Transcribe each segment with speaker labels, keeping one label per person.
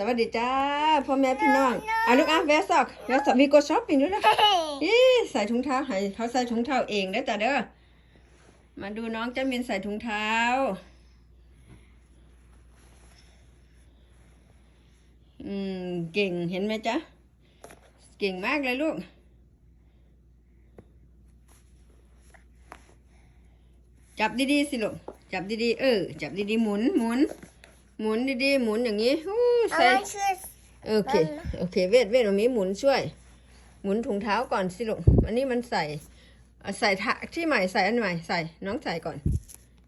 Speaker 1: สวัสดีจ้าพ่อแม่พี่น้องอะลูกอะแวะซอกแวะซอกวีโกช้อปปิ้งด้วยนะอีใส่ถุงเท้าให้เขาใส่ถุงเท้าเองได้อจ้ะเด้อมาดูน้องจะมินใส่ถุงเท้า อืมเก่งเห็นไหมจ๊ะ เก่งมากเลยลูกจับดีๆสิลูกจับดีๆ เออ จับดีๆ หมุนหมุน หมุนดีๆหมุนอย่างนี้อู้
Speaker 2: I
Speaker 1: ใส่
Speaker 2: want shoes.
Speaker 1: โอเคโอเค เวทเวทตรงนี้หมุนช่วย หมุนถุงเท้าก่อนสิลูกอันนี้มันใส่เอาใส่ทะที่ใหม่ใส่อันใหม่ใส่น้องใส่ก่อน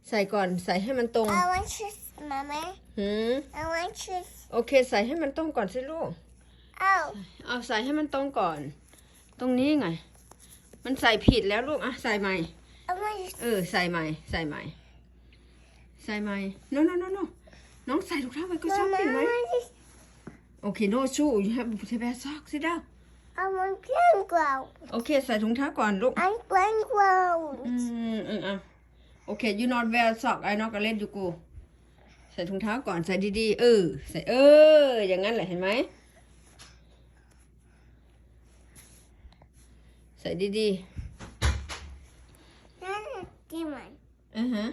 Speaker 1: ใส่ก่อนใส่ให้มันตรง
Speaker 2: I want shoes, Mama.
Speaker 1: หืม
Speaker 2: I want shoes.
Speaker 1: โอเค ใส่ให้มันตรงก่อนสิลูก
Speaker 2: Oh,
Speaker 1: เอาใส่ให้มันตรงก่อน ตรงนี้ไง มันใส่ผิดแล้วลูกอะใส่ใหม่
Speaker 2: I want
Speaker 1: เออ ใส่ใหม่ ใส่ใหม่ ใส่ใหม่ no no no no น้องใส่ถุงเท้าไปก็ชอบ
Speaker 2: Mama,
Speaker 1: ผิด
Speaker 2: I
Speaker 1: ไหม
Speaker 2: want this.
Speaker 1: โอเค no shoe you have to wear socks sit down
Speaker 2: I want playground.
Speaker 1: โอเคใส่ถุงเท้าก่อนลูก
Speaker 2: I playground.
Speaker 1: อืมอืมอะโอเค you not wear sock I not gonna let you go ใส่ถุงเท้าก่อนใส่ดีๆ เออ ใส่เออ อย่างนั้นแหละเห็นไหม ใส่ดี
Speaker 2: That's a demon.
Speaker 1: ๆอือฮะ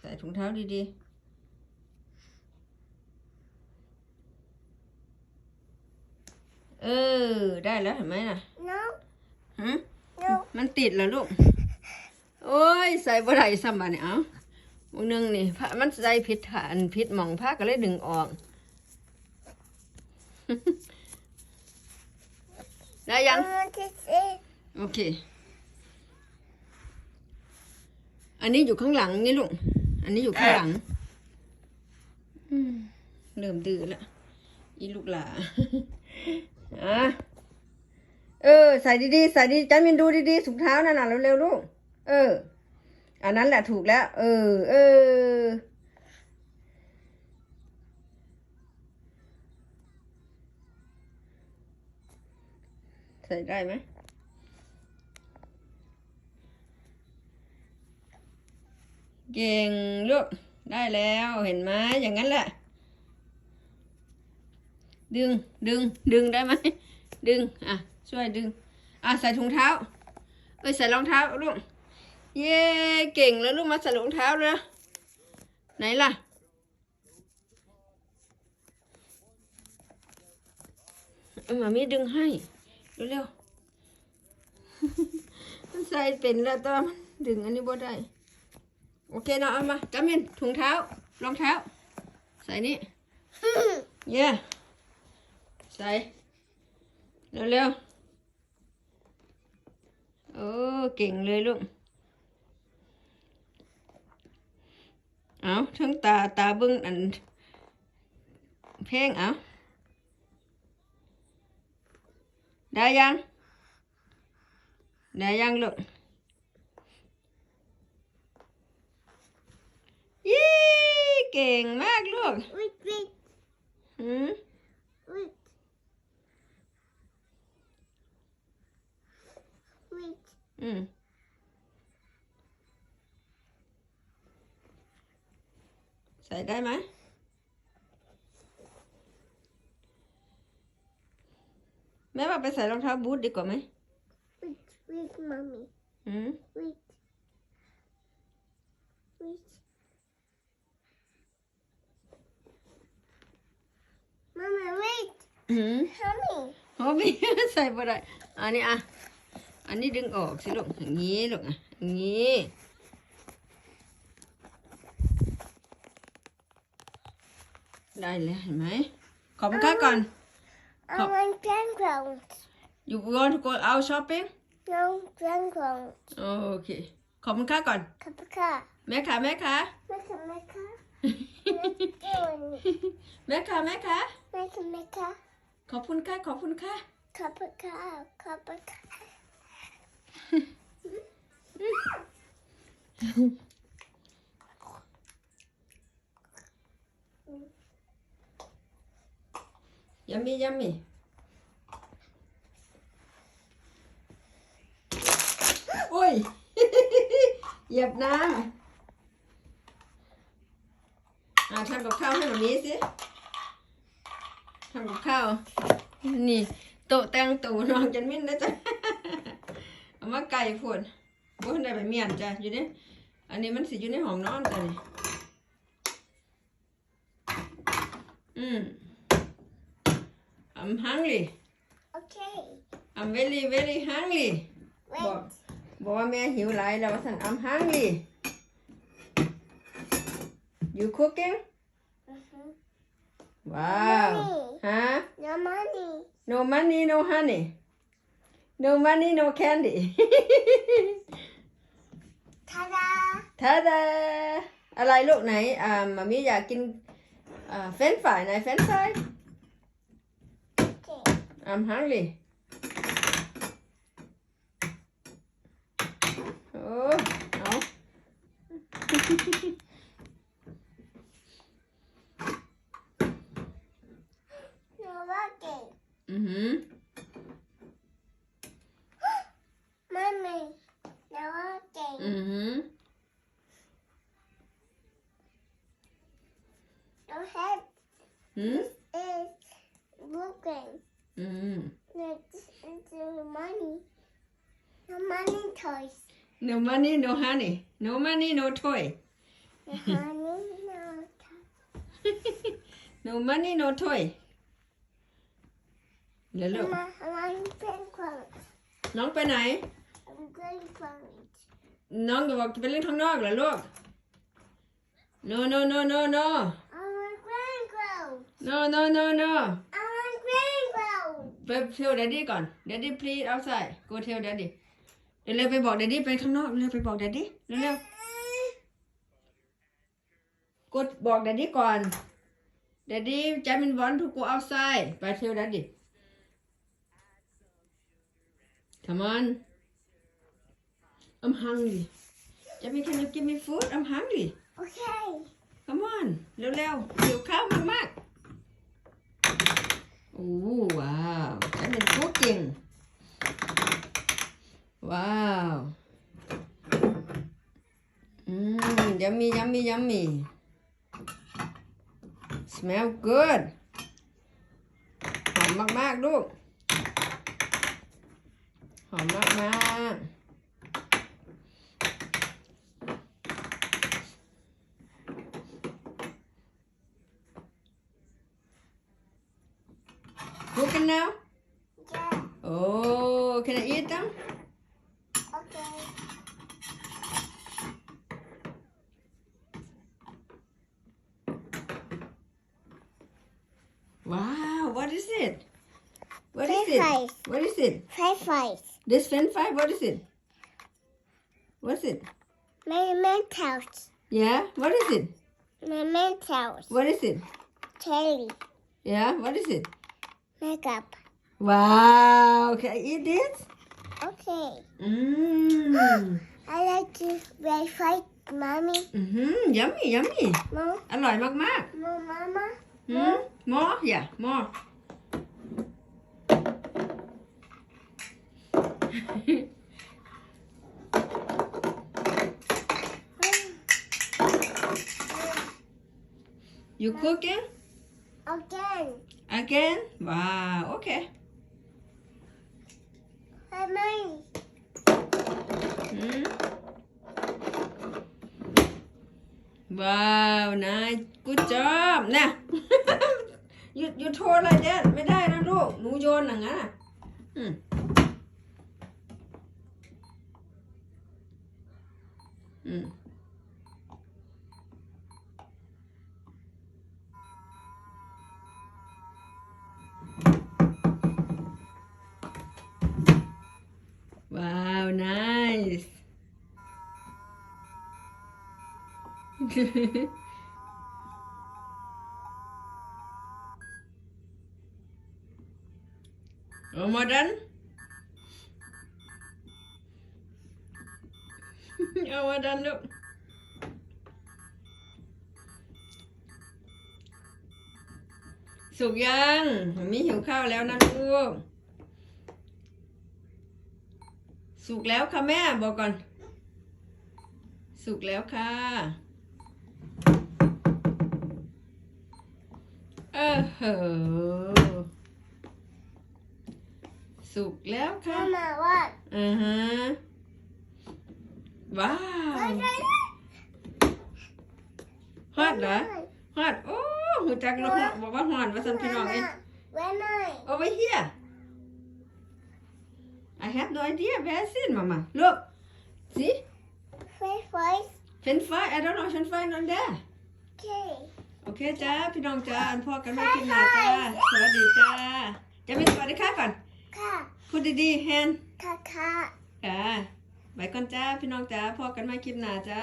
Speaker 1: ใส่ ถุงเท้าดีๆเออ ได้แล้วเห็นไหมน่ะ
Speaker 2: No,
Speaker 1: ฮะ
Speaker 2: no.
Speaker 1: มันติดเหรอลูก โอ้ย ใส่บ่ได้ซ้ำบาเนี่ยเอาบางนึงนี่ผ้ามันใส่ผิดฐานผิดหม่องผ้าก็เลยดึงออก ได้ยัง
Speaker 2: I want to see.
Speaker 1: โอเค อันนี้อยู่ข้างหลังนี่ลูก อันนี้อยู่ข้างหลังอืมเริ่มดื้อละอีลูกหลาอะเออ ใส่ดีๆ ใส่ดีจันมินดูดีๆถุงเท้านั่นน่ะเร็วๆลูก เออ อันนั้นแหละถูกแล้ว เออ เออ ใส่ได้ไหม เก่งลูก ได้แล้วเห็นไหมอย่างนั้นแหละ ดึงดึงดึงได้ไหมดึง อะ ช่วยดึง อะ ใส่ถุงเท้า เอ้ย ใส่รองเท้าลูก เย้เก่งแล้วลูกมาใส่รองเท้าเลยไหนล่ะเอามามีดึงให้ เร็วๆใส่เป็นแล้วตอนดึงอันนี้บ่ได้ โอเคเนาะเอามาจับมินถุงเท้ารองเท้า ใส่นี่เย่ใส่เร็วๆโอ้เก่งเลยลูกเอาทั้งตาตาเบิ้งอันเพลงเอาได้ยังได้ยังลูก ยี่ เก่งมากลูก
Speaker 2: Wait, wait,
Speaker 1: หืม
Speaker 2: wait. Wait.
Speaker 1: อืมใส่ได้ไหมแม่ว่าไปใส่รองเท้าบูทดีกว่าไหม
Speaker 2: Wait, wait, mommy.
Speaker 1: หืม หืม
Speaker 2: Mommy.
Speaker 1: โอ้ไม่ใส่บ่ได้อันนี้อะ อันนี้ดึงออกสิลูกอย่างนี้ลูกอะอย่างนี้ได้แล้วเห็นไหมขอบคุณค่าก่อน
Speaker 2: I
Speaker 1: Pop.
Speaker 2: want playground.
Speaker 1: you want to go out shopping
Speaker 2: No playground.
Speaker 1: โอเคขอบคุณค่าก่อน
Speaker 2: Kapaka.
Speaker 1: แม่ค่ะแม่ค่ะ
Speaker 2: Meka, meka.
Speaker 1: แม่ค่ะแม่ค่ะ
Speaker 2: Meka, meka.
Speaker 1: ขอบคุณค่ะ ขอบคุณค่ะ
Speaker 2: Kapaka, kapaka.
Speaker 1: ยัมมี่ยัมมี่โอ้ย เหยียบน้อ่าทำกับข้าวให้แบบนี้สิ ทำกับข้าว นี่ โต๊ะแต่งตูน้องจันมินนะจ๊ะเอามาไก่พวดบ่ทันได้ไปเมียนจ้ะอยู่นี่อันนี้มันสิอยู่ในห้องนอนจ้ะนี่อืม I'm hungry
Speaker 2: Okay.
Speaker 1: I'm very very hungry
Speaker 2: Wait.
Speaker 1: บอกบอกว่าแม่หิวหลายแล้วว่าสั่น I'm hungry you cooking
Speaker 2: Mhm.
Speaker 1: wow
Speaker 2: Mommy.
Speaker 1: ฮะ
Speaker 2: No money.
Speaker 1: no money no honey no money no candy
Speaker 2: Ta-da.
Speaker 1: ทาดาอะไรลูกไหน อ่ามามีอยากกิน อ่าเฟรนฟรายไหนเฟรนฟราย
Speaker 2: Okay.
Speaker 1: I'm hungry
Speaker 2: Working.
Speaker 1: อือหือ
Speaker 2: Mommy. No working.
Speaker 1: อือหือ
Speaker 2: No head
Speaker 1: หืม
Speaker 2: is working.
Speaker 1: อืม
Speaker 2: It's, it's no money. No money toys.
Speaker 1: no money no honey no money no toy
Speaker 2: No honey, no toys.
Speaker 1: no money no toy เดี๋ยวลูก
Speaker 2: Mama, I'm going clothes.
Speaker 1: น้องไปไหน
Speaker 2: I'm going clothes.
Speaker 1: น้องบอกจะไปเล่นข้างนอกเหรอลูก no no no no no
Speaker 2: I'm going clothes.
Speaker 1: no no no no
Speaker 2: I'm going clothes.
Speaker 1: ไปเทลแดดดี้ก่อน แดดดี้ please outside go tell daddy เดี๋ยวเร็วไปบอกแดดดี้ไปข้างนอกเร็วไปบอกแดดดี้เร็วเร็วกดบอกแดดดี้ก่อน แดดดี้จะมินวอนทู go outside ไปเทลแดดดี้ come on I'm hungry จะมี can you give me food I'm hungry
Speaker 2: Okay.
Speaker 1: come on เร็วเร็วๆหิวข้าวมากมากๆโอ้ว้าวจะเป็นคุกกิ้งว้าวอืม yummy yummy yummy smell good หอมมากๆลูก หอมมากๆ Cooking now?
Speaker 2: Yeah.
Speaker 1: Oh, can I eat them?
Speaker 2: Okay.
Speaker 1: Wow, what is it? What is
Speaker 2: French
Speaker 1: it?
Speaker 2: fries.
Speaker 1: What is it?
Speaker 2: French fries.
Speaker 1: This French fry, what is it? What's it?
Speaker 2: My Mentos.
Speaker 1: Yeah, what is it?
Speaker 2: My Mentos.
Speaker 1: What is it?
Speaker 2: Cherry.
Speaker 1: Yeah, what is it?
Speaker 2: Makeup.
Speaker 1: Wow, can I eat this?
Speaker 2: Okay.
Speaker 1: Mmm.
Speaker 2: I like to play fight, mommy.
Speaker 1: Mm-hmm. Yummy, yummy.
Speaker 2: Mom,
Speaker 1: อร่อยมาก
Speaker 2: mom, mama.
Speaker 1: ๆ Hmm? More? Yeah, more. you cooking?
Speaker 2: Again.
Speaker 1: Again? Wow, okay.
Speaker 2: Hey, mommy.
Speaker 1: Hmm? Wow, nice. Good job. นะหยุดหยุดโทษอะไรเด็ดไม่ได้นะลูก หนูโยนอย่างนั้นน่ะ อื มอืม Wow, nice. Almost done? Almost done, look. สุกยังมันมีหิวข้าวแล้วนะลูก สุกแล้วค่ะแม่บอกก่อน สุกแล้วค่ะโหสุกแล้วค่ะ
Speaker 2: Mama, what?
Speaker 1: อือฮะ ว้าว
Speaker 2: What?
Speaker 1: ฮอดเหรอฮอดโอ้หูจักลูกฮอดบอกว่าฮอดว่าสันพี่น้องเอ้ย
Speaker 2: When I?
Speaker 1: over here I have no idea where is it mama look see
Speaker 2: French fries.
Speaker 1: French fry I don't know French fry not there
Speaker 2: Okay.
Speaker 1: โอเคจ้าพี่น้องจ้าอันพ่อกันไม่กินหนาจ้าสวัสดีจ้าจะไม่สวัสดีค่ะก่อน
Speaker 2: Ka.
Speaker 1: พูดดีๆแฮน
Speaker 2: Ka ka.
Speaker 1: จ้า ไปก่อนจ้าพี่น้องจ้าพอกันมาคลิปหนาจ้า